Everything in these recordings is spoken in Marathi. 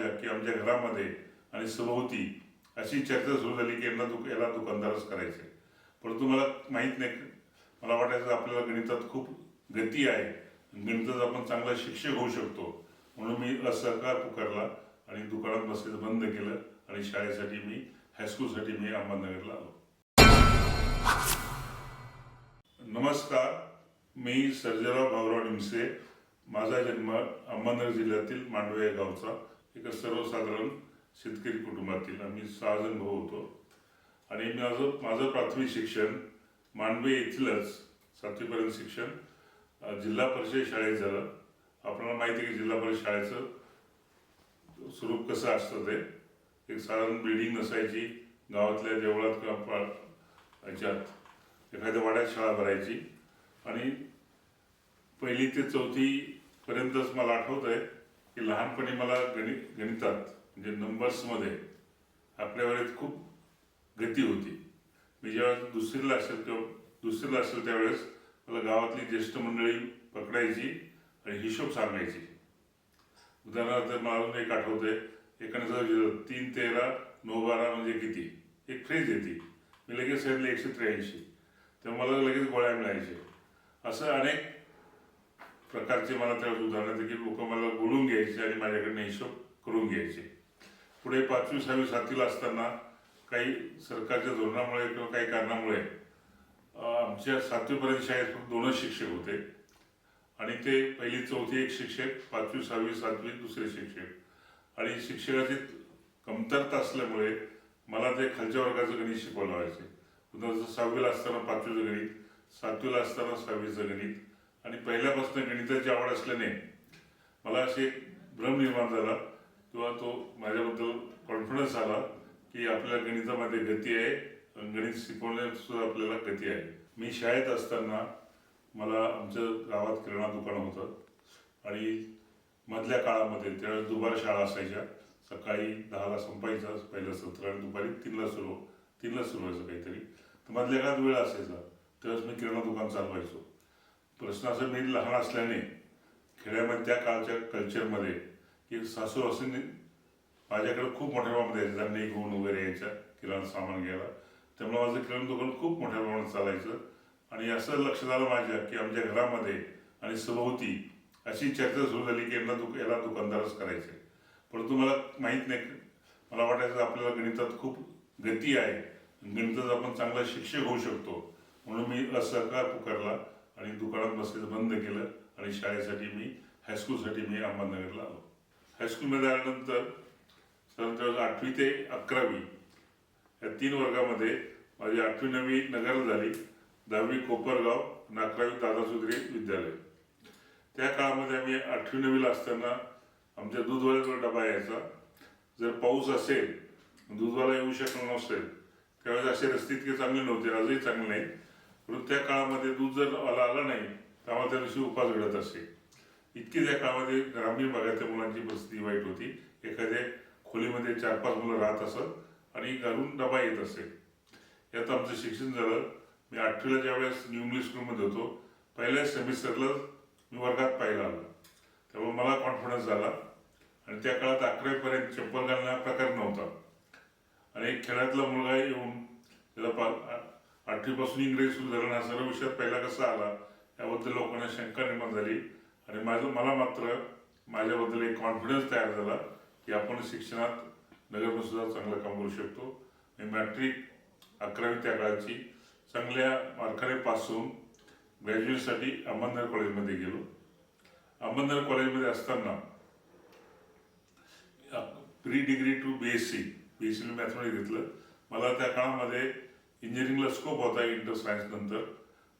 माझ्या की आमच्या घरामध्ये आणि सभोवती अशी चर्चा सुरू झाली की यांना दुक याला दुकानदारच करायचे परंतु मला माहीत नाही मला वाटायचं आपल्याला गणितात खूप गती आहे. गणितात आपण चांगला शिक्षक होऊ शकतो. म्हणून मी असहकार पुकारला आणि दुकानात बसायचं बंद केलं आणि शाळेसाठी मी हायस्कूलसाठी मी अहमदनगरला आलो. नमस्कार मी सर्जराव भाऊराव निमसे. माझा जन्म अहमदनगर जिल्ह्यातील मांडवे या गावचा. एका सर्वसाधारण शेतकरी कुटुंबातील आम्ही सहा जण भाऊ होतो. आणि माझं माझं प्राथमिक शिक्षण मांडवे येथीलच सातवीपर्यंत शिक्षण जिल्हा परिषद शाळेत झालं. आपल्याला माहिती आहे की जिल्हा परिषद शाळेचं स्वरूप कसं असतं ते. एक साधारण बिल्डिंग नसायची गावातल्या देवळात किंवा एखाद्या वाड्यात शाळा भरायची. आणि पहिली ते चौथी पर्यंतच मला आठवत आहे की लहानपणी मला गणित गणितात म्हणजे नंबर्समध्ये आपल्या वेळेत खूप गती होती. मी जेव्हा दुसरीला असेल किंवा दुसरीला असेल त्यावेळेस मला गावातली ज्येष्ठ मंडळी पकडायची आणि हिशोब सांगायची. उदाहरणार्थ मला अजून एक आठवतंय एकाने विचारलं, तीन तेरा नऊ बारा म्हणजे किती? एक फ्रेज येते. मी लगेच सांगितलं एकशे त्र्याऐंशी. तर मला लगेच गोळ्या मिळायचे. असं अनेक प्रकारचे मला त्यावेळेस उदाहरण की लोक मला बोलून घ्यायचे आणि माझ्याकडनं हिशोब करून घ्यायचे. पुढे पाचवी सहावी सातवीला असताना काही सरकारच्या धोरणामुळे किंवा काही कारणामुळे आमच्या सातवीपर्यंत शाळेत फक्त दोनच शिक्षक होते. आणि ते पहिली चौथी एक शिक्षक पाचवी सहावी सातवी दुसरे शिक्षक. आणि शिक्षकाची कमतरता असल्यामुळे मला ते खालच्या वर्गाचं गणित शिकवलं व्हायचे उदाहरणार्थ सहावीला असताना पाचवीचं गणित सातवीला असताना सहावीचं गणित आणि पहिल्यापासून गणिताची आवड असल्याने मला असे भ्रम निर्माण झाला किंवा तो माझ्याबद्दल कॉन्फिडन्स आला की आपल्या गणितामध्ये गती आहे गणित शिकवण्यात सुद्धा आपल्याला गती आहे. मी शाळेत असताना मला आमच्या गावात किराणा दुकान होतं आणि मधल्या काळामध्ये त्यावेळेस दुपार शाळा असायच्या. सकाळी दहाला संपायचा पहिलं सत्र आणि दुपारी तीनला सुरू तीनला सुरू व्हायचं काहीतरी. तर मधल्या काळात वेळ असायचा. त्यावेळेस मी किराणा दुकान चालवायचो. प्रश्न असं मी लहान असल्याने खेड्यामध्ये त्या काळच्या कल्चरमध्ये की सासू असून माझ्याकडे खूप मोठ्या प्रमाणात यायचं. धान्य घेऊन वगैरे यायच्या किराणा सामान घ्यायला. त्यामुळे माझं किराणा दुकान खूप मोठ्या प्रमाणात चालायचं. आणि असं लक्षात आलं माझ्या की आमच्या घरामध्ये आणि सभोवती अशी चर्चा सुरू झाली की यांना दुक याला दुकानदारच करायचे. परंतु मला माहीत नाही मला वाटायचं आपल्याला गणितात खूप गती आहे. गणितात आपण चांगला शिक्षक होऊ शकतो. म्हणून मी असहकार पुकारला. आणि दुकानात बसायचं बंद केलं आणि शाळेसाठी मी हायस्कूलसाठी मी अहमदनगरला आलो. हायस्कूलमध्ये आल्यानंतर साधारणतः आठवी ते अकरावी या तीन वर्गामध्ये माझी आठवी नववी नगरला झाली. दहावी कोपरगाव आणि अकरावी दादा विद्यालय. त्या काळामध्ये आम्ही आठवी नववीला असताना आमच्या दूधवाल्याचा डबा यायचा. जर पाऊस असेल दूधवाला येऊ शकणार नसेल त्यावेळेस असे रस्ते इतके चांगले नव्हते आजही चांगले नाही वृत्त्या त्या काळामध्ये दूध जर आला आला नाही त्यामुळे त्या दिवशी उपास घडत असे. इतकी त्या काळामध्ये ग्रामीण भागातल्या मुलांची परिस्थिती वाईट होती. एखाद्या खोलीमध्ये चार पाच मुलं राहत असत आणि घरून डबा येत असे. यात आमचं शिक्षण झालं. मी आठवीला ज्यावेळेस न्यू इंग्लिश स्कूलमध्ये होतो पहिल्या सेमिस्टरला मी वर्गात पाहिला आलो. त्यामुळे मला कॉन्फिडन्स झाला आणि त्या काळात अकरावीपर्यंत चप्पल घालण्या प्रकार नव्हता. आणि खेड्यातला खेळातला मुलगा येऊन त्याला पा आठवीपासून इंग्रजी सुरू झालं ना सर्व विषयात पहिला कसा आला याबद्दल लोकांना शंका निर्माण झाली. आणि माझं मला मात्र माझ्याबद्दल एक कॉन्फिडन्स तयार झाला की आपण शिक्षणात नगरमध्ये सुद्धा चांगलं काम करू शकतो. मी मॅट्रिक अकरावी त्या काळाची चांगल्या मार्काने पास होऊन ग्रॅज्युएटसाठी अहमदनगर कॉलेजमध्ये गेलो. अहमदनगर कॉलेजमध्ये असताना pre degree to B S C B S C mathematics घेतलं. मला त्या काळामध्ये इंजिनिअरिंगला स्कोप होता इंटर सायन्स नंतर.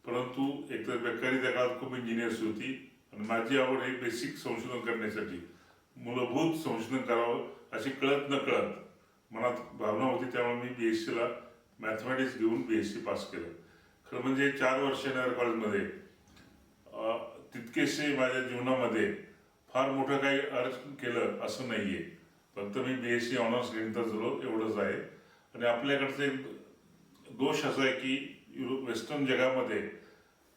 परंतु एकतर बेकारी त्या काळात खूप इंजिनियर्स होती. आणि माझी आवड हे बेसिक संशोधन करण्यासाठी. मूलभूत संशोधन करावं अशी कळत न कळत मनात भावना होती. त्यामुळे मी बी एस सीला मॅथमॅटिक्स घेऊन बी एस सी पास केलं. खरं म्हणजे चार वर्ष नगर कॉलेजमध्ये तितकेसे माझ्या जीवनामध्ये फार मोठं काही अर्ज केलं असं नाही आहे फक्त मी बी एस सी ऑनर्स गणितात झालो एवढंच आहे. आणि आपल्याकडचं एक दोष असा आहे की युरो वेस्टर्न जगामध्ये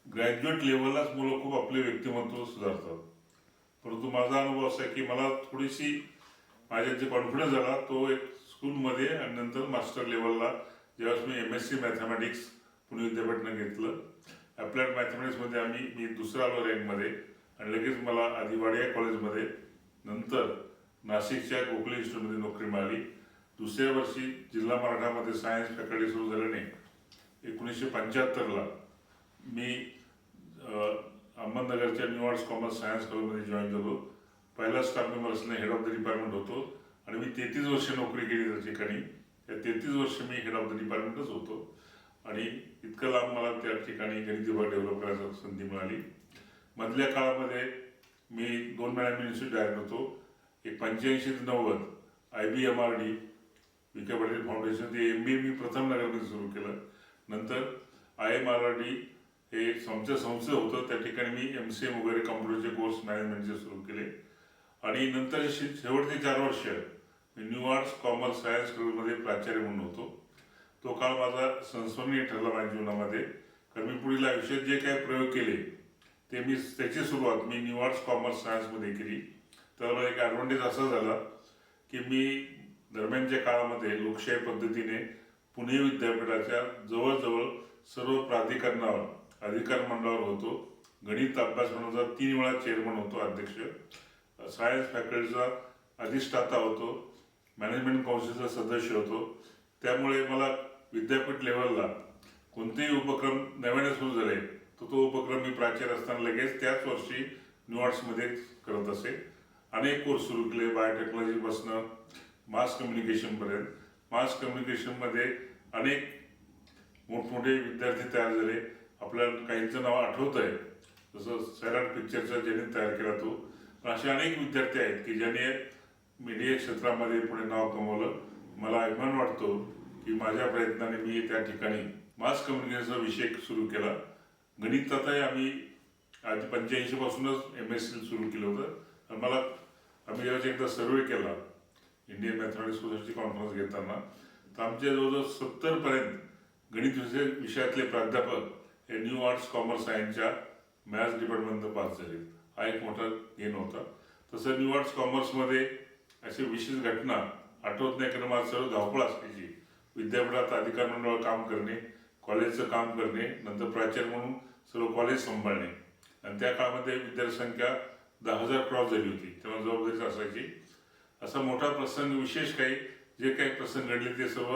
ग्रॅज्युएट लेवललाच मुलं खूप आपले व्यक्तिमत्व सुधारतात. परंतु माझा अनुभव असा आहे की मला थोडीशी माझ्यात जे कॉन्फिडन्स आला तो एक स्कूलमध्ये आणि नंतर मास्टर लेवलला ज्यावेळेस मी M S C mathematics Pune विद्यापीठानं घेतलं. अप्लाइड मॅथमॅटिक्समध्ये आम्ही मी दुसरा आलो रँकमध्ये आणि लगेच मला आधी वाडिया कॉलेजमध्ये नंतर नाशिकच्या गोखले इन्स्टिट्यूटमध्ये नोकरी मिळाली. दुसऱ्या वर्षी जिल्हा मराठामध्ये सायन्स फॅकल्टी सुरू झाल्याने एकोणीसशे पंच्याहत्तरला मी अहमदनगरच्या न्यू आर्ट्स कॉमर्स सायन्स कॉलेजमध्ये जॉईन झालो. पहिला स्टाफ मेंबर असणे हेड ऑफ द डिपार्टमेंट होतो. आणि मी तेहतीस वर्ष नोकरी केली त्या ठिकाणी. त्या तेहतीस वर्ष मी हेड ऑफ द डिपार्टमेंटच होतो. आणि इतकं लांब मला त्या ठिकाणी गणित विभाग डेव्हलप करायची संधी मिळाली. मधल्या काळामध्ये मी दोन मॅनेजमेंट इन्स्टिट्यूट डायरेक्ट होतो. एक पंच्याऐंशी ते नव्वद I B M R D Vikhe Patil foundation ते एम बी मी प्रथम नगरमध्ये सुरू केलं. नंतर I M R R D हे आमच्या संस्थे होतं. त्या ठिकाणी मी एम सी एम वगैरे कॉम्प्युटरचे कोर्स मॅनेजमेंटचे सुरू केले. आणि नंतर शे- शेवटचे चार वर्ष मी न्यू आर्ट्स कॉमर्स सायन्स स्कूलमध्ये प्राचार्य म्हणून होतो. तो काळ माझा संस्मरणीय ठरला माझ्या जीवनामध्ये. कारण मी पुढील आयुष्यात जे काही प्रयोग केले ते मी त्याची सुरुवात मी न्यू आर्ट्स कॉमर्स सायन्समध्ये केली. तर मला एक ॲडव्हान्टेज असा झाला की मी दरम्यानच्या काळामध्ये लोकशाही पद्धतीने पुणे विद्यापीठाच्या जवळजवळ सर्व प्राधिकरणावर अधिकार मंडळावर होतो. गणित अभ्यास मंडळाचा तीन वेळा चेअरमन होतो अध्यक्ष. सायन्स फॅकल्टीचा अधिष्ठाता होतो. मॅनेजमेंट काउन्सिलचा सदस्य होतो. त्यामुळे मला विद्यापीठ लेवलला कोणतेही उपक्रम नव्याने सुरू झाले तर तो उपक्रम मी प्राचार्य असताना लगेच त्याच वर्षी न्यू आर्ट्समध्ये करत असे. अनेक कोर्स सुरू केले बायोटेक्नॉलॉजीपासनं मास कम्युनिकेशनपर्यंत. मास कम्युनिकेशनमध्ये अनेक मोठमोठे विद्यार्थी तयार झाले. आपल्याला काहींचं नाव आठवत आहे. जसं सैराट पिक्चरचा ज्यांनी तयार केला तो. पण असे अनेक विद्यार्थी आहेत की ज्यांनी मीडिया क्षेत्रामध्ये पुढे नाव कमवलं. मला अभिमान वाटतो की माझ्या प्रयत्नाने मी त्या ठिकाणी मास कम्युनिकेशनचा विषय सुरू केला. गणितातही आम्ही आधी पंच्याऐंशी पासूनच एम एस सी सुरू केलं होतं. आणि मला आम्ही जेव्हा एकदा सर्वे केला इंडियन मॅथमॅटिक्स सोसायटीची कॉन्फरन्स घेताना तर आमच्या जवळजवळ सत्तरपर्यंत गणित विषय विषयातले प्राध्यापक हे न्यू आर्ट्स कॉमर्स सायन्सच्या मॅथ्स डिपार्टमेंटनं पास झाले. हा एक मोठा गेन होता. तसं न्यू आर्ट्स कॉमर्समध्ये अशी विशेष घटना आठवत नाही कारण माझं सर्व धावपळ असायची. विद्यापीठात अधिकार मंडळावर काम करणे कॉलेजचं काम करणे नंतर प्राचार्य म्हणून सर्व कॉलेज सांभाळणे. आणि त्या काळामध्ये विद्यार्थी संख्या दहा हजार क्रॉस झाली होती. तेव्हा जबाबदारी असायची असा मोठा प्रसंग विशेष काही जे काही प्रसंग घडले ते सर्व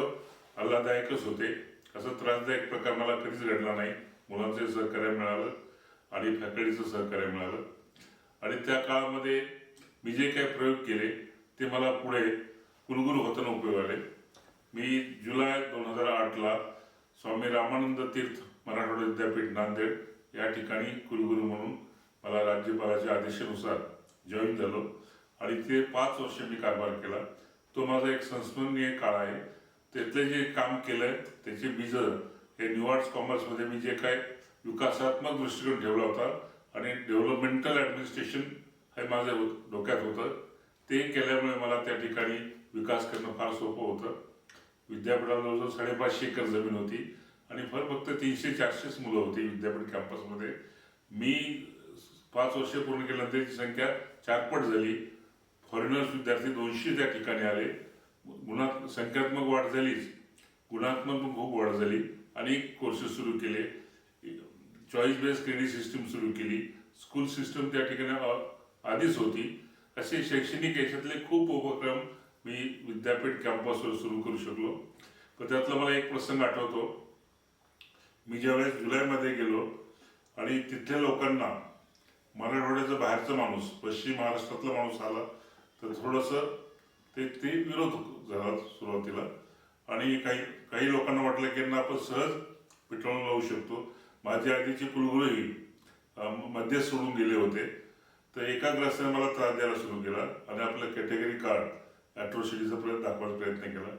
आल्हादायकच होते. असं त्रासदायक प्रकार मला कधीच घडला नाही. मुलांचे सहकार्य मिळालं आणि फॅकल्टीचं सहकार्य मिळालं. आणि त्या काळामध्ये मी जे काही प्रयोग केले ते मला पुढे कुलगुरू होताना उपयोग आले. मी जुलै दोन हजार आठला स्वामी रामानंद तीर्थ मराठवाडा विद्यापीठ नांदेड या ठिकाणी कुलगुरू म्हणून मला राज्यपालाच्या आदेशानुसार जॉईन झालो. आणि ते पाच वर्ष मी कारभार केला. तो माझा एक संस्मरणीय काळ आहे. त्यातले जे काम केलंय त्याचे बीज हे न्यू आर्ट्स कॉमर्समध्ये मी जे काय विकासात्मक दृष्टिकोन ठेवला होता आणि डेव्हलपमेंटल ॲडमिनिस्ट्रेशन हे माझ्या डोक्यात होतं. ते केल्यामुळे मला त्या ठिकाणी विकास करणं फार सोपं होतं. विद्यापीठाला जवळजवळ साडेपाचशे एकर जमीन होती आणि फर फक्त तीनशे चारशेच मुलं होती विद्यापीठ कॅम्पसमध्ये मी पाच वर्ष पूर्ण केल्यानंतर त्याची संख्या चारपट झाली. फॉरेनर्स विद्यार्थी दोनशे त्या ठिकाणी आले. गुणा संख्यात्मक वाढ झालीच गुणात्मक पण खूप वाढ झाली. अनेक कोर्सेस सुरू केले. चॉईस बेस्ड क्रेडिट सिस्टीम सुरू केली. स्कूल सिस्टम त्या ठिकाणी आधीच होती. असे शैक्षणिक याच्यातले खूप उपक्रम मी विद्यापीठ कॅम्पसवर सुरू करू शकलो. पण त्यातला मला एक प्रसंग आठवतो. मी ज्यावेळेस जुलैमध्ये गेलो आणि तिथल्या लोकांना मराठवाड्याचा बाहेरचा माणूस पश्चिम महाराष्ट्रातला माणूस आला. तर थोडंसं ते ते विरोध झाला सुरुवातीला. आणि काही काही लोकांना वाटलं की यांना आपण सहज पिटवून लावू शकतो. माझे आधीचे कुलगुरूही मध्येच सोडून गेले होते. तर एका ग्रासाने मला त्रास द्यायला सुरू केला आणि आपलं कॅटेगरी कार्ड ॲट्रोसिटीचा प्रयत्न दाखवायचा प्रयत्न केला.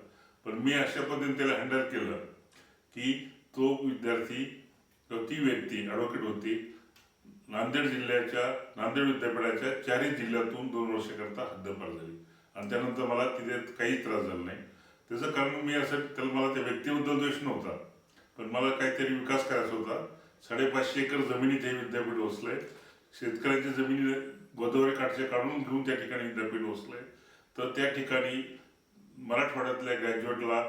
पण मी अशा पद्धतीने त्याला हँडल केलं की तो विद्यार्थी ती व्यक्ती ॲडव्होकेट होती. नांदेड जिल्ह्याच्या नांदेड विद्यापीठाच्या चारही जिल्ह्यातून दोन वर्षाकरता हद्दपार झाली आणि त्यानंतर मला तिथे काही त्रास झाला नाही. त्याचं कारण मी असं त्याला मला त्या व्यक्तीबद्दल द्वेष नव्हता. पण मला काहीतरी विकास करायचा होता. साडेपाचशे एकर जमिनीत हे विद्यापीठ वसलंय. शेतकऱ्यांच्या जमिनी गोदावरी काठच्या काढून घेऊन त्या ठिकाणी विद्यापीठ वसलंय. तर त्या ठिकाणी मराठवाड्यातल्या ग्रॅज्युएटला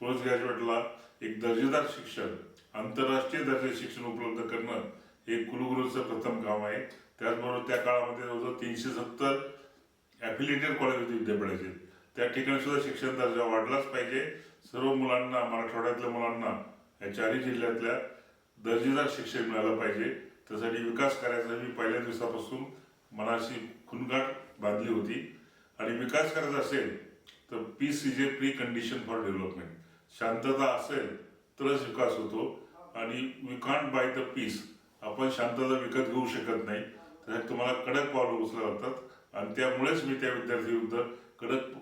पोस्ट ग्रॅज्युएटला एक दर्जेदार शिक्षण आंतरराष्ट्रीय दर्जाचे शिक्षण उपलब्ध करणं हे कुलगुरूचं प्रथम काम आहे. त्याचबरोबर त्या काळामध्ये जवळजवळ तीनशे सत्तर ॲफिलिएटेड कॉलेज होते विद्यापीठाचे. त्या ठिकाणी सुद्धा शिक्षण दर्जा वाढलाच पाहिजे. सर्व मुलांना मराठवाड्यातल्या मुलांना या चारही जिल्ह्यातल्या दर्जेदार शिक्षण मिळालं पाहिजे. त्यासाठी विकास करायचा मी पहिल्या दिवसापासून मनाशी खुनगाट बांधली होती. आणि विकास करायचा असेल तर peace is a precondition for development शांतता असेल तरच विकास होतो. आणि we can't buy the peace आपण शांतता विकत घेऊ शकत नाही. त्यासाठी तुम्हाला कडक पावलं उचलावं लागतात. आणि त्यामुळेच मी त्या विद्यार्थीविरुद्ध कडक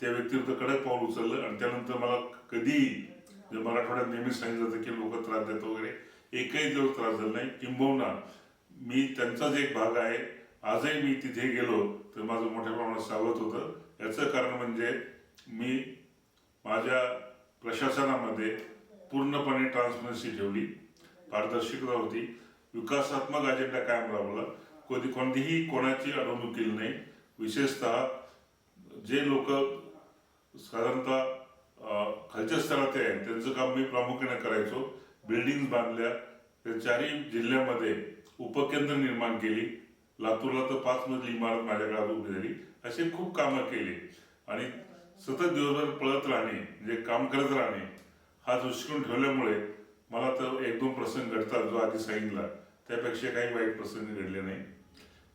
त्या व्यक्तीविरुद्ध कडक पाऊल उचललं. आणि त्यानंतर मला कधीही जे मराठवाड्यात नेहमीच सांगितलं जातं की लोक त्रास देत वगैरे एकही दिवस त्रास झाला नाही. किंबहुना मी त्यांचाच एक भाग आहे आजही मी तिथे गेलो तर माझं मोठ्या प्रमाणात स्वागत होतं. याचं कारण म्हणजे मी माझ्या प्रशासनामध्ये पूर्णपणे ट्रान्सपरन्सी ठेवली. पारदर्शकता होती. विकासात्मक अजेंडा कायम राबवला. कधी कोणतीही कोणाची अडवणूक केली नाही. विशेषतः जे लोक साधारणतः खालच्या स्तरात आहे त्यांचं काम मी प्रामुख्याने करायचो. बिल्डिंग बांधल्या त्या चारही जिल्ह्यामध्ये उपकेंद्र निर्माण केली. लातूरला तर पाच मजली इमारत माझ्या काळात उभी झाली. असे खूप कामं केली. आणि सतत दिवसभर पळत राहणे म्हणजे काम करत राहणे हा दृष्टिकोन ठेवल्यामुळे मला तर एक दोन प्रसंग घडतात जो आधी सांगितला. त्यापेक्षा काही वाईट प्रसंग घडले नाही.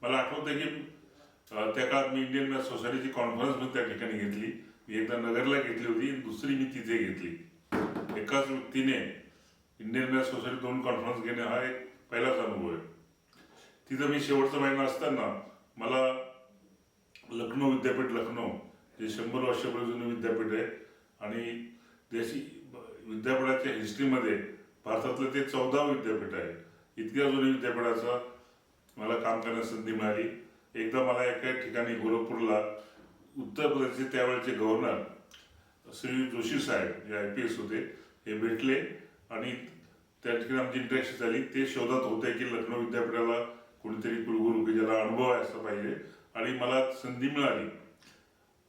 मला आठवतं की त्या काळात मी इंडियन मॅथ सोसायटीची कॉन्फरन्स पण त्या ठिकाणी घेतली. मी एकदा नगरला घेतली होती दुसरी मी तिथे घेतली. एकाच व्यक्तीने इंडियन मॅथ सोसायटी दोन कॉन्फरन्स घेणे हा एक पहिलाच अनुभव आहे. तिथं मी शेवटचा महिना असताना मला लखनौ विद्यापीठ लखनौ जे शंभर वर्षापूर्वी जुनं विद्यापीठ आहे आणि देशी विद्यापीठाच्या हिस्ट्रीमध्ये भारतातलं ते चौदा विद्यापीठ आहे. इतक्या जुन्या विद्यापीठाचा मला काम करण्यास संधी मिळाली. एकदा मला एका ठिकाणी गोरखपूरला उत्तर प्रदेशचे त्यावेळेचे गव्हर्नर श्री जोशी साहेब जे आय पी एस होते हे भेटले आणि त्या ठिकाणी आमची इंटरॅक्शन झाली. ते शोधात होते की लखनौ विद्यापीठाला कोणीतरी कुलगुरू की ज्याला अनुभव आहे असं पाहिजे आणि मला संधी मिळाली.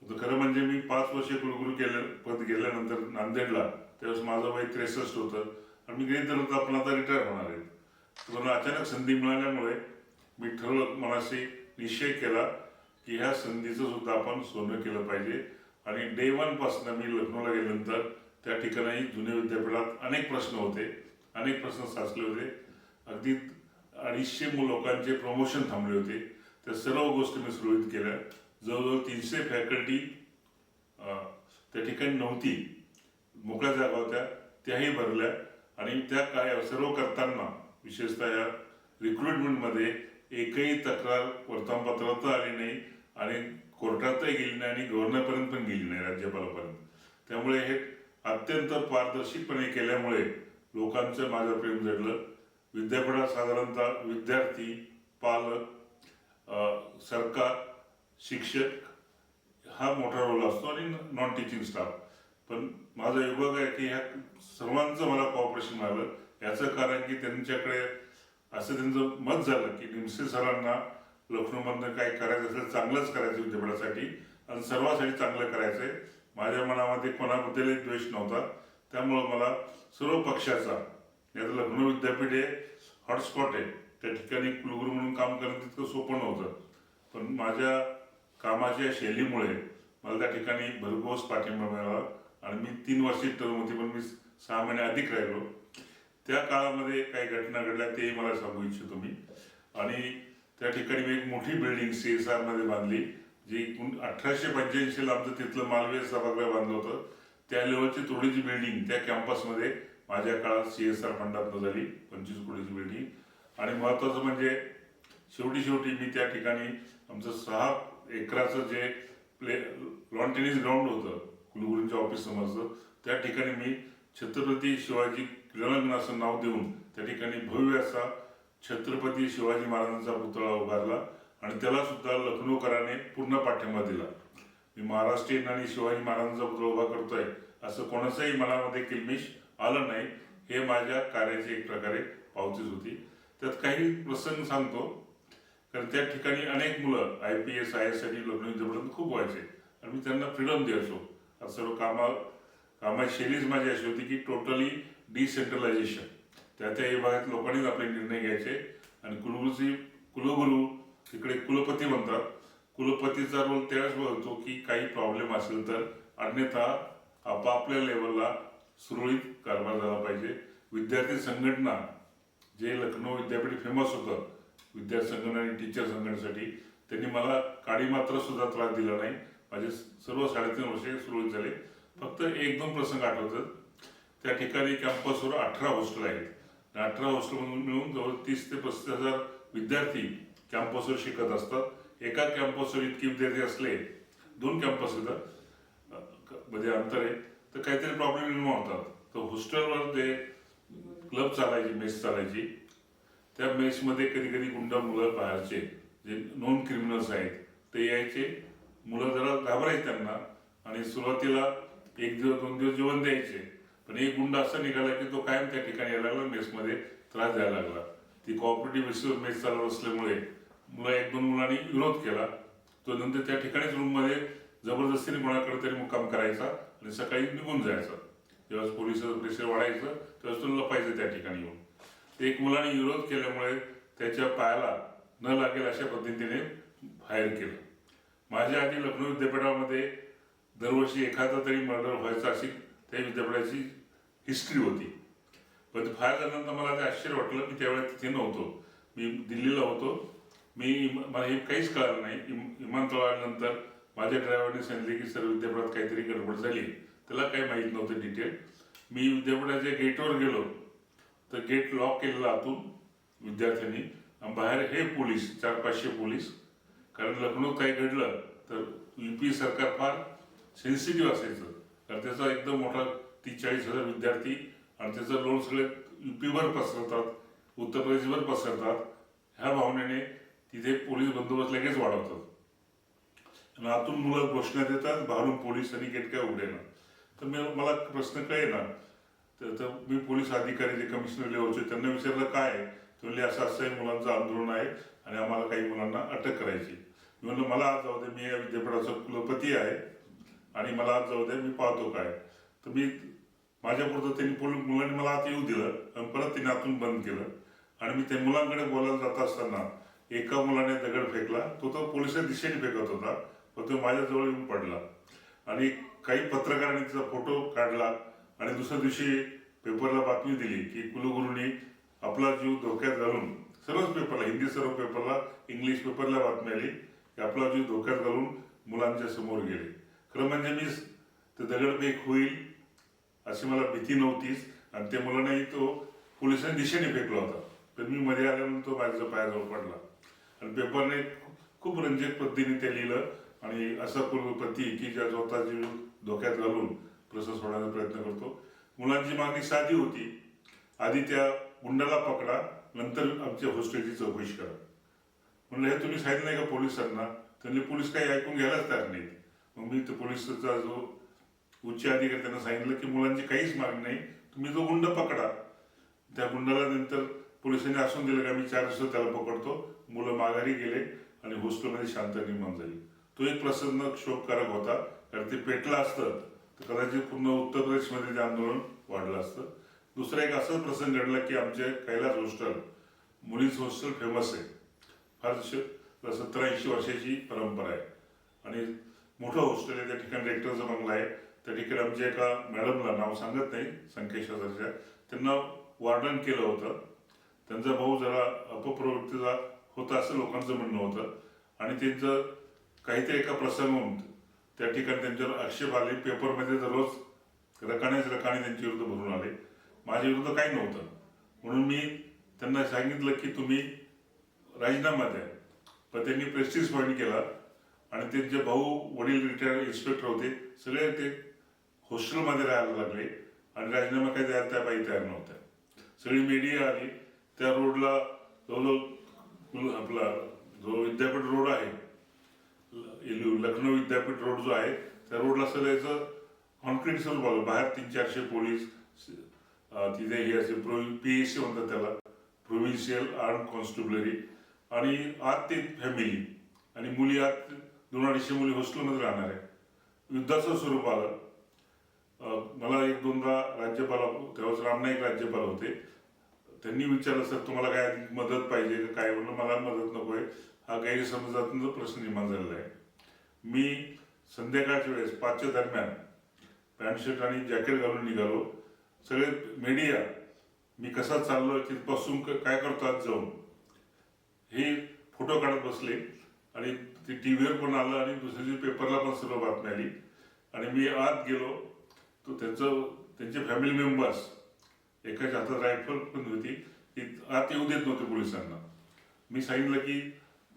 तर खरं म्हणजे मी पाच वर्ष कुलगुरू केल्या पद गेल्यानंतर नांदेडला. त्यावेळेस माझं वय त्रेसष्ट होतं. आणि मी गृहित आपण आता रिटायर होणार आहे तुम्हाला मला अचानक संधी मिळाल्यामुळे मी ठरवलं मनाशी निश्चय केला की ह्या संधीचं सुद्धा आपण सोनं केलं पाहिजे. आणि डे वन मी लखनौला गेल्यानंतर त्या ठिकाणी जुन्या विद्यापीठात अनेक प्रश्न होते. अनेक प्रश्न साचले होते. अगदी अडीचशे मूळ लोकांचे प्रमोशन थांबले होते. त्या सर्व गोष्टी मी सुरळीत केल्या. जवळजवळ तीनशे फॅकल्टी त्या ठिकाणी नव्हती. मोकळ्या जागा होत्या. त्याही भरल्या. आणि त्या काय सर्व करताना विशेषतः या रिक्रुटमेंटमध्ये एकही तक्रार वर्तमानपत्रात आली नाही आणि कोर्टातही गेली नाही आणि गव्हर्नरपर्यंत पण गेली नाही राज्यपालापर्यंत. त्यामुळे हे अत्यंत पारदर्शकपणे केल्यामुळे लोकांचं माझं प्रेम जडलं. विद्यापीठात साधारणतः विद्यार्थी पालक सरकार शिक्षक हा मोठा रोल असतो आणि नॉन टीचिंग स्टाफ पण माझा विभाग आहे की ह्या सर्वांचं मला कॉपरेशन मिळालं याचं कारण की त्यांच्याकडे असं त्यांचं मत झालं की निमसे सरांना लखनौमधनं काही करायचं असेल चांगलंच करायचं विद्यापीठासाठी. आणि सर्वांसाठी चांगलं करायचंय. माझ्या मनामध्ये कोणाबद्दलही द्वेष नव्हता. त्यामुळं मला सर्व पक्षाचा यात लखनौ विद्यापीठ हे हॉटस्पॉट आहे. त्या ठिकाणी कुलगुरू म्हणून काम करणं तितकं सोपं नव्हतं. पण माझ्या कामाच्या शैलीमुळे मला त्या ठिकाणी भरघोस पाठिंबा मिळाला. आणि मी तीन वर्षी टर्म होती पण मी सहा महिने अधिक राहिलो. त्या काळामध्ये काही घटना घडल्या तेही मला सांगू इच्छितो मी. आणि त्या ठिकाणी मी एक मोठी बिल्डिंग सी एसमध्ये बांधली जी अठराशे पंच्याऐंशीला आमचं तिथलं मालवीय सभागृह बांधलं होतं. त्या लेवलची थोडीची बिल्डिंग त्या कॅम्पसमध्ये माझ्या काळात सी एस आर फंडातनं झाली पंचवीस कोटीची बिल्डिंग आणि महत्वाचं म्हणजे शेवटी शेवटी मी त्या ठिकाणी आमचं सहा एकराचं जे प्ले लॉन टेनिस ग्राउंड होतं कुलगुरूंच्या ऑफिस समोरचं त्या ठिकाणी मी छत्रपती शिवाजी क्रीडांगण असं नाव देऊन त्या ठिकाणी भव्य असा छत्रपती शिवाजी महाराजांचा पुतळा उभारला आणि त्याला सुद्धा लखनौकराने पूर्ण पाठिंबा दिला. मी महाराष्ट्रीयन आणि शिवाजी महाराजांचा पुतळा उभा करतोय असं कोणाचंही मनामध्ये किलमिश आलं नाही. हे माझ्या कार्याची एक प्रकारे पावतीच होती. त्यात काही प्रसंग सांगतो. कारण त्या ठिकाणी अनेक मुलं आय पी एस आय एससाठी लग्न विद्यापीठात खूप व्हायचे. आणि मी त्यांना फ्रीडम द्यायचो सर्व कामा कामाची शैलीच माझी अशी होती की टोटली डिसेंट्रलायझेशन त्या त्या विभागात लोकांनीच आपले निर्णय घ्यायचे आणि कुलगुरूची कुलगुरू तिकडे कुलपती म्हणतात. कुलपतीचा रोल त्याच बघतो की काही प्रॉब्लेम असेल तर अन्यथा आपापल्या लेवलला सुरळीत कारभार झाला पाहिजे. विद्यार्थी संघटना जे लखनौ विद्यापीठ फेमस होतं विद्यार्थी संघटना आणि टीचर संघटनेसाठी त्यांनी मला काडी मात्र सुद्धा त्रास दिला नाही. माझे सर्व साडेतीन वर्षे सुरळीत झाले. फक्त एक दोन प्रसंग आठवतात. त्या ठिकाणी कॅम्पसवर अठरा हॉस्टेल आहेत. अठरा हॉस्टेलमधून मिळून जवळ तीस ते पस्तीस हजार विद्यार्थी कॅम्पसवर शिकत असतात. एका कॅम्पसवर इतके विद्यार्थी असले दोन कॅम्पस येतात मध्ये म्हणजे अंतर आहे तर काहीतरी प्रॉब्लेम निर्माण होतात. तर हॉस्टेलवर जे क्लब चालायची मेस चालायची. त्या मेसमध्ये कधी कधी गुंड मुलं बाहेरचे जे नॉन क्रिमिनल्स आहेत ते यायचे. मुलं जरा घाबरायचे त्यांना. आणि सुरुवातीला एक दिवस दोन दिवस जेवण द्यायचे. पण एक गुंड असा निघाला की तो कायम त्या ठिकाणी यायला लागला मेसमध्ये त्रास द्यायला लागला. ती कॉपरेटिव्ह बेसिसवर मेस चालत असल्यामुळे मुलं एक दोन मुलांनी विरोध केला. तो नंतर त्या ठिकाणीच रूममध्ये जबरदस्तीने कोणाकडे तरी मुक्काम करायचा आणि सकाळी निघून जायचा. जेव्हा पोलिसाचं प्रेशर वाढायचं तेव्हा तो लपायचं त्या ठिकाणी येऊन. ते एक मुलाने विरोध केल्यामुळे त्याच्या पायाला न लागेल अशा पद्धतीने फायर केलं. माझ्या आधी लखनौ विद्यापीठामध्ये दरवर्षी एखादा तरी मर्डर व्हायचा अशी त्या विद्यापीठाची हिस्ट्री होती. पण फार झाल्यानंतर मला ते आश्चर्य वाटलं मी त्यावेळेस तिथे नव्हतो. मी दिल्लीला होतो. मी मला हे काहीच कळलं नाही. इम- माझ्या ड्रायव्हरने सांगितले की सर विद्यापीठात काहीतरी गडबड झाली त्याला काही माहीत नव्हतं डिटेल मी विद्यापीठाच्या गेटवर गेलो. तर गेट लॉक केलेला आतून विद्यार्थ्यांनी बाहेर हे पोलीस चार पाचशे पोलीस कारण लखनौत काही घडलं तर युपी सरकार फार सेन्सिटिव्ह असायचं. कारण त्याचा एकदम मोठा तीस चाळीस हजार विद्यार्थी आणि त्याचं लोन सगळे युपीवर पसरतात उत्तर प्रदेशवर पसरतात. ह्या भावनेने तिथे पोलीस बंदोबस्त लगेच वाढवतात. आणि आतून मुलं घोषणा देतात बाहेरून पोलिसांनी आणि गेट काय उघडे ना तर मी मला प्रश्न कळे ना तर मी पोलीस अधिकारी जे कमिशनर लेवलचे त्यांना विचारलं काय आहे? असं असं आहे, मुलांचं आंदोलन आहे. आणि आम्हाला काही मुलांना अटक करायची. म्हणलं मला आज जाऊ दे मी या विद्यापीठाचा कुलपती आहे आणि मला आज जाऊ दे मी पाहतो काय. तर मी माझ्यापुरतं त्यांनी पोलीस मुलांनी मला आत येऊ दिलं आणि परत त्यांनी आतून बंद केलं. आणि मी त्या मुलांकडे बोलायला जात असताना एका मुलाने दगड फेकला तो तो पोलिसच्या दिशेने फेकत होता पण तो माझ्याजवळ येऊन पडला. आणि काही पत्रकारांनी तिचा फोटो काढला आणि दुसऱ्या दिवशी पेपरला बातमी दिली की कुलगुरूंनी आपला जीव धोक्यात घालून सर्वच पेपरला हिंदी सर्व पेपरला इंग्लिश पेपरला बातमी आली. की आपला जीव धोक्यात घालून मुलांच्या समोर गेले. खरं म्हणजे मी ते दगडफेक होईल अशी मला भीती नव्हतीच. आणि त्या मुलांनाही तो पोलिसांनी दिशेने फेकला होता. पण मी मध्ये आल्यानंतर तो माझ्या पायाजवळ पडला. आणि पेपरने खूप रंजक पद्धतीने ते लिहिलं. आणि असा पती की ज्या स्वतः जीव धोक्यात घालून प्रश्न सोडण्याचा प्रयत्न करतो. मुलांची मागणी साधी होती. आधी त्या गुंडाला पकडा. नंतर आमच्या हॉस्टेलची चौकशी करा म्हणलं हे तुम्ही सांगितलं नाही का पोलिसांना? त्यांनी पोलीस काही ऐकून घ्यायलाच तयार नाहीत. मग मी तो पोलिसचा जो उच्च अधिकारी त्यांना सांगितलं की मुलांची काहीच मागणी नाही. तुम्ही जो गुंड पकडा. त्या गुंडाला नंतर पोलिसांनी असून दिलं का मी चार दिवसात त्याला पकडतो. मुलं माघारी गेले आणि हॉस्टेलमध्ये शांत निर्माण झाली. तो एक प्रसन्न शोककारक होता. कारण ते पेटलं असतं. तर कदाचित पूर्ण उत्तर प्रदेशमध्ये ते आंदोलन वाढलं असतं. दुसरा एक असा प्रसंग घडला की आमचे कैलास हॉस्टेल मुलींचं हॉस्टेल फेमस आहे. फार सत्तर ऐंशी वर्षाची परंपरा आहे. आणि मोठं हॉस्टेल आहे त्या ठिकाणी रेक्टरचा बंगला आहे. त्या ठिकाणी आमच्या एका मॅडमला नाव सांगत नाही संकेश त्यांना वार्डन केलं होतं. त्यांचा भाऊ जरा अपप्रवृत्तीचा होता असं लोकांचं म्हणणं होतं. आणि त्यांचं काहीतरी एका प्रसंगाहून त्या ठिकाणी त्यांच्यावर आक्षेप आले. पेपरमध्ये दररोज रकानेच रकाने त्यांच्या विरुद्ध भरून आले. माझ्या विरुद्ध काही नव्हतं. म्हणून मी त्यांना सांगितलं की तुम्ही राजीनामा द्या. पण त्यांनी प्रेस्टिज पॉईंट केला. आणि त्यांचे भाऊ वडील रिटायर इन्स्पेक्टर होते सगळे ते हॉस्टेलमध्ये राहायला लागले. आणि राजीनामा काही द्यायला त्या बाई तयार नव्हत्या. सगळी मीडिया आली. त्या रोडला जवळजवळ आपला जो विद्यापीठ रोड आहे लखनौ विद्यापीठ रोड जो आहे त्या रोडला सगळ्याचं कॉन्क्रीट सर्व बघा. बाहेर तीन चारशे पोलीस तिथे हे असे प्रो पी एस सी म्हणतात त्याला प्रोव्हिन्शियल आर्म कॉन्स्टेबलरी आणि आत ते फॅमिली आणि मुली आत दोन अडीचशे मुली हॉस्टेलमध्ये राहणार आहे युद्धाचं स्वरूप आलं मला एक दोनदा राज्यपाल तेव्हाच रामनाईक राज्यपाल होते त्यांनी विचारलं सर तुम्हाला काय मदत पाहिजे का काय म्हणलं मला मदत नको आहे हा गैरसमजातून प्रश्न निर्माण झालेला आहे मी संध्याकाळच्या वेळेस पाचच्या दरम्यान पॅन्ट शर्ट आणि जॅकेट घालून निघालो सगळे मीडिया मी कसा चाललो तिथपासून काय करतो आज जाऊन? हे फोटो काढत बसले. आणि ते टी व्हीवर पण आलं आणि दुसऱ्या दिवशी पेपरला पण सर्व बातमी आली. आणि मी आत गेलो. तो त्यांचं त्यांचे फॅमिली मेंबर्स एकाच्या हातात रायफल पण होती. ती आत येऊ देत नव्हते पोलिसांना. मी सांगितलं की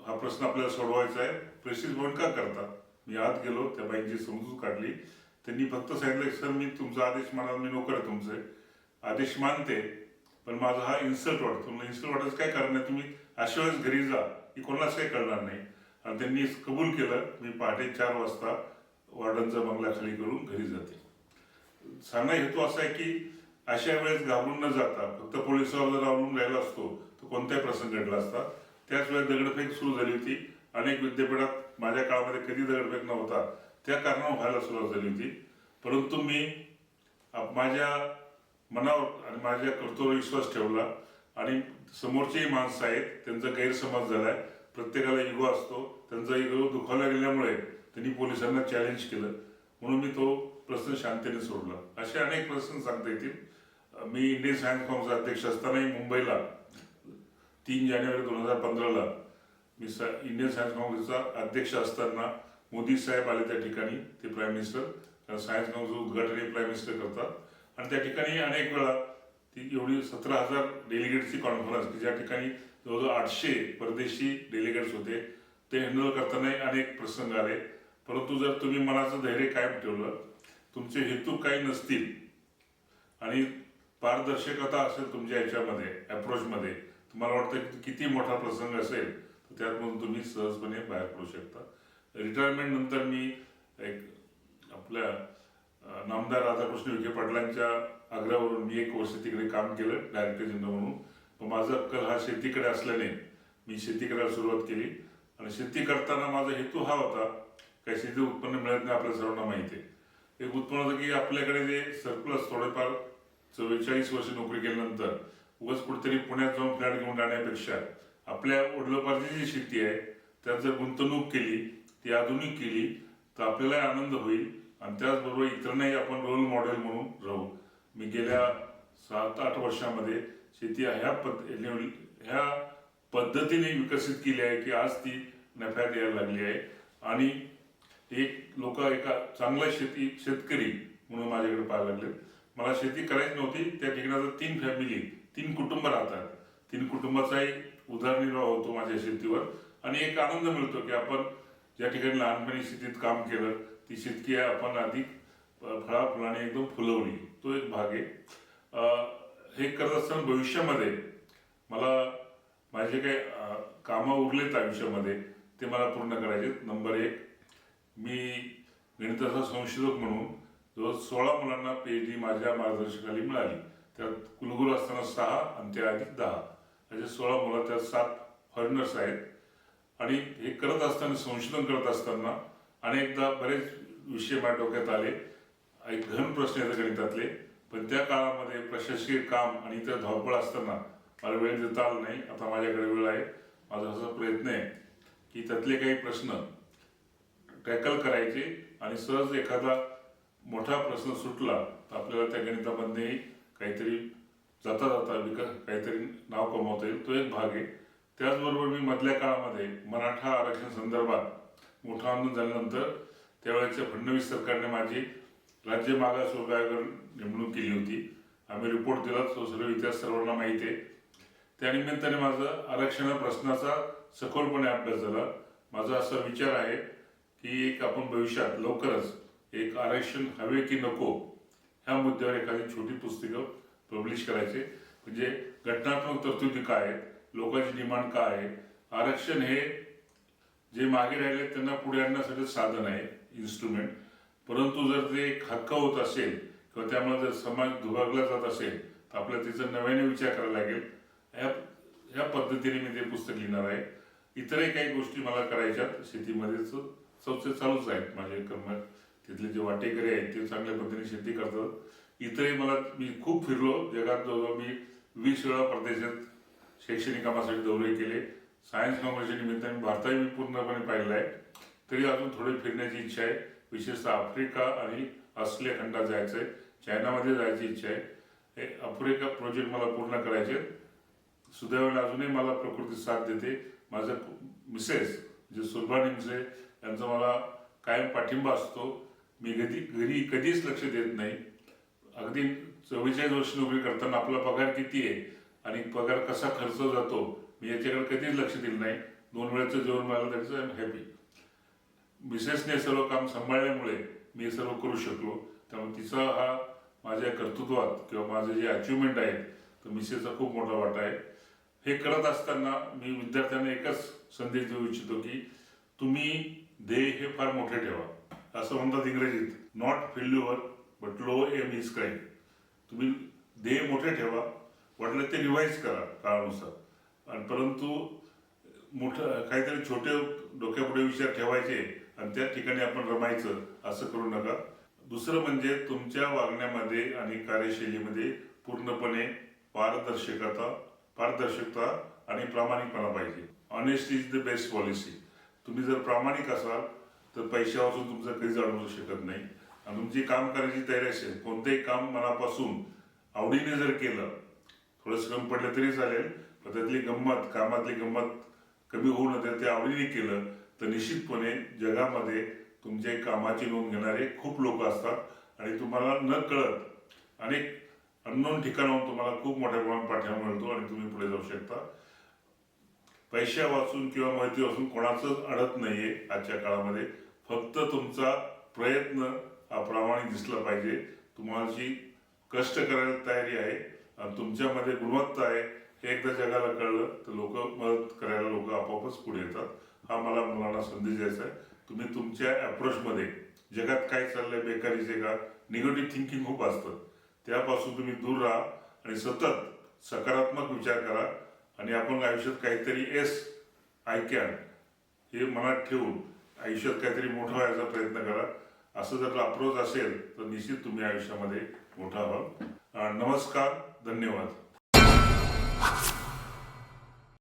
हा प्रश्न आपल्याला सोडवायचा आहे. प्रेसिस म्हणून का करता? मी आत गेलो. त्या बाईंची समजूत काढली. त्यांनी फक्त सांगितलं सर मी तुमचा आदेश माना मी नोकर तुमचे. आदेश मानते पण माझा हा इन्सल्ट वाटतो मला इन्सल्ट वाटायचं काय कारण तुम्ही अशा वेळेस घरी जा की कोणालाच काही कळणार नाही. आणि त्यांनी कबूल केलं मी पहाटे चार वाजता वॉर्डनचा बंगला खाली करून घरी जाते. सांगणं हेतू असा आहे की अशा वेळेस घाबरून न जाता फक्त पोलिसावर जर अवलंबून राहिला असतो तर कोणताही प्रसंग घडला असता त्याच वेळेस दगडफेक सुरू झाली होती. अनेक विद्यापीठात माझ्या काळामध्ये कधी दगडफेक नव्हता. त्या कारणावर व्हायला सुरुवात झाली होती. परंतु मी माझ्या मनावर आणि माझ्या कर्तव्यावर विश्वास ठेवला आणि समोरचेही माणसं आहेत त्यांचा गैरसमज झालाय. प्रत्येकाला इगो असतो. त्यांचा इगो दुखावला गेल्यामुळे त्यांनी पोलिसांना चॅलेंज केलं. म्हणून मी तो प्रश्न शांतीने सोडला. असे अनेक प्रश्न सांगता येतील. मी इंडियन सायन्स फॉर्मचा अध्यक्ष असतानाही मुंबईला तीन जानेवारी दोन हजार पंधराला मी स इंडियन सायन्स काँग्रेसचा अध्यक्ष असताना मोदी साहेब आले त्या ठिकाणी ते प्राईम मिनिस्टर सायन्स काउन्सिल उद्घाटन प्राईम मिनिस्टर करतात. आणि त्या ठिकाणी अनेक वेळा ती एवढी सतरा हजार डेलिगेट्सची कॉन्फरन्स की ज्या ठिकाणी जवळजवळ आठशे परदेशी डेलिगेट्स होते ते हँडल करतानाही अनेक प्रसंग आले. परंतु जर तुम्ही मनाचं धैर्य कायम ठेवलं तुमचे हेतू काही नसतील आणि पारदर्शकता असेल तुमच्या याच्यामध्ये अप्रोचमध्ये तुम्हाला वाटतं की किती मोठा प्रसंग असेल तर त्यातून तुम्ही सहजपणे बाहेर पडू शकता. रिटायरमेंट नंतर मी एक आपल्या नामदार राधाकृष्ण विखे पाटलांच्या आग्रहावरून मी एक वर्ष तिकडे काम केलं डायरेक्टर जनरल म्हणून. पण माझा कल हा शेतीकडे असल्याने मी शेती करायला सुरुवात केली. आणि शेती करताना माझा हेतू हा होता काही शेती उत्पन्न मिळत नाही आपल्या सर्वांना माहिती आहे. एक उत्पन्न होतं की आपल्याकडे जे सरप्लस थोडेफार चव्वेचाळीस वर्ष नोकरी केल्यानंतर उगाच कुठेतरी पुण्यात जाऊन फ्लॅट घेऊन राहण्यापेक्षा आपल्या वडिलोपार्जित जी शेती आहे त्यात जर गुंतवणूक केली ती आधुनिक केली तर आपल्याला आनंद होईल. आणि त्याचबरोबर इतरांनाही आपण रोल मॉडेल म्हणून राहू. मी गेल्या सात आठ वर्षामध्ये शेती ह्या पद्ध ह्या पद्धतीने विकसित केली आहे की आज ती नफ्यात यायला लागली आहे. आणि एक लोक एका चांगला शेती शेतकरी म्हणून माझ्याकडे पाहायला लागले मला शेती करायची नव्हती. त्या ठिकाणी आता तीन फॅमिली तीन कुटुंब राहतात. तीन कुटुंबाचाही उदरनिर्वाह होतो माझ्या शेतीवर. आणि एक आनंद मिळतो की आपण ज्या ठिकाणी लहानपणी शेतीत काम केलं ती शेतकी आपण अधिक फळा फुलाने एकदम फुलवली. तो एक भाग आहे. हे करत असताना भविष्यामध्ये मला माझे काही कामं उरलेत आयुष्यामध्ये ते मला पूर्ण करायचे नंबर एक मी गणिताचा संशोधक म्हणून जवळ सोळा मुलांना पीएचडी माझ्या मार्गदर्शनाखाली मिळाली. त्यात कुलगुरू असताना सहा आणि त्या अधिक दहा. असे सोळा मुलं त्यात सात फॉरेनर्स आहेत. आणि हे करत असताना संशोधन करत असताना अनेकदा बरेच विषय माझ्या डोक्यात आले. एक घन प्रश्न येतात गणितातले. पण त्या काळामध्ये प्रशासकीय काम आणि इतर धावपळ असताना मला वेळ देता आला नाही. आता माझ्याकडे वेळ आहे. माझा असा प्रयत्न आहे की त्यातले काही प्रश्न टॅकल करायचे आणि सहज एखादा मोठा प्रश्न सुटला तर आपल्याला त्या गणितामध्येही काहीतरी जाता जाता विकास काहीतरी नाव कमावता येईल. तो एक भाग आहे. त्याचबरोबर मी मधल्या काळामध्ये मराठा आरक्षण संदर्भात मोठं आंदोलन झाल्यानंतर त्यावेळेच्या फडणवीस सरकारने माझी राज्य मागास वर्ग आयोगावर नेमणूक केली होती. आम्ही रिपोर्ट दिला तो सर्व इतिहास सर्वांना माहिती आहे. त्यानिमित्ताने माझं आरक्षण प्रश्नाचा सखोलपणे अभ्यास झाला. माझा असा विचार आहे की एक आपण भविष्यात लवकरच एक आरक्षण हवे की नको ह्या मुद्द्यावर एखादी छोटी पुस्तकं पब्लिश करायचे. म्हणजे घटनात्मक तरतुदी काय आहेत? लोकांची डिमांड काय आहे? आरक्षण हे जे मागे राहिले त्यांना पुढे आणण्यासाठी साधन आहे इन्स्ट्रुमेंट परंतु जर ते एक हक्क होत असेल किंवा त्यामुळे जर समाज दुभागला जात असेल तर आपल्याला त्याचा नव्याने विचार करायला लागेल. या या पद्धतीने मी ते पुस्तक लिहिणार आहे. इतरही काही गोष्टी मला करायच्यात. शेतीमध्ये चौथे चालूच आहेत. माझे कर्म तिथले जे वाटेकरी आहेत ते चांगल्या पद्धतीने शेती करतात. इतरही मला मी खूप फिरलो. जगात जवळजवळ मी वीस वेळा परदेशात शैक्षणिक कामासाठी दौरे केले. सायन्स काँग्रेसच्या निमित्ताने भारताही मी पूर्णपणे पाहिलेला आहे. तरी अजून थोडी फिरण्याची इच्छा आहे. विशेषतः आफ्रिका आणि ऑस्ट्रेलिया खंडात जायचं आहे चायनामध्ये जायची इच्छा आहे. हे आफ्रिका प्रोजेक्ट मला पूर्ण करायचे सुदैवाने अजूनही मला प्रकृती साथ देते. माझं मिसेस जे सुलभानी मिसे यांचा मला कायम पाठिंबा असतो. मी कधी घरी कधीच लक्ष देत नाही. अगदी चव्वेचाळीस वर्ष नोकरी करताना आपला पगार किती आहे? आणि पगार कसा खर्च जातो मी याच्याकडे कधीच लक्ष दिलं नाही. दोन वेळेचं जेवण मला त्याचं आय एम हॅपी मिसेसने सर्व काम सांभाळल्यामुळे मी हे सर्व करू शकलो. त्यामुळे तिचा हा माझ्या कर्तृत्वात किंवा माझे जे अचिव्हमेंट आहेत तर मिसेसचा खूप मोठा वाटा आहे. हे करत असताना मी विद्यार्थ्यांना एकच संदेश देऊ इच्छितो की तुम्ही ध्येय हे फार मोठे ठेवा. असं म्हणतात इंग्रजीत not failure but low aim is crime तुम्ही ध्येय मोठे ठेवा वाटलं ते रिवाईज करा काळानुसार. आणि परंतु मोठं काहीतरी छोटे डोक्यापुढे विचार ठेवायचे आणि त्या ठिकाणी आपण रमायचं असं करू नका. दुसरं म्हणजे तुमच्या वागण्यामध्ये आणि कार्यशैलीमध्ये पूर्णपणे पारदर्शकता पारदर्शकता आणि प्रामाणिकपणा पाहिजे. Honesty is the best policy तुम्ही जर प्रामाणिक असाल तर पैशापासून तुमचं काही अडवू शकत नाही. आणि तुमची काम करायची तयारी असेल कोणतेही काम मनापासून आवडीने जर केलं थोडं श्रम पडलं तरी चालेल पण त्यातली गंमत कामातली गंमत कमी होऊ नये ते आवडीने केलं. तर निश्चितपणे जगामध्ये तुमच्या कामाची नोंद घेणारे खूप लोक असतात आणि तुम्हाला न कळत अनेक अननोन ठिकाणाहून तुम्हाला खूप मोठ्या प्रमाणात पाठिंबा मिळतो आणि तुम्ही पुढे जाऊ शकता. पैशा वाचून किंवा माहिती वाचून कोणाचंच अडत नाहीये आजच्या काळामध्ये. फक्त तुमचा प्रयत्न हा प्रामाणिक दिसला पाहिजे. तुम्हाला जी कष्ट करायला तयारी आहे. तुमच्यामध्ये गुणवत्ता आहे हे एकदा जगाला कळलं तर लोक मदत करायला लोक आपोआपच पुढे येतात. हा मला मुलांना संदेश द्यायचा आहे. तुम्ही तुमच्या अप्रोचमध्ये जगात काय चाललंय बेकारीचे का निगेटिव्ह थिंकिंग खूप असतं. त्यापासून तुम्ही दूर राहा आणि सतत सकारात्मक विचार करा आणि आपण आयुष्यात काहीतरी एस आय कॅन हे मनात ठेवून आयुष्यात काहीतरी मोठं व्हायचा प्रयत्न करा. असं जर अप्रोच असेल तर निश्चित तुम्ही आयुष्यामध्ये मोठा व्हाल. नमस्कार. धन्यवाद.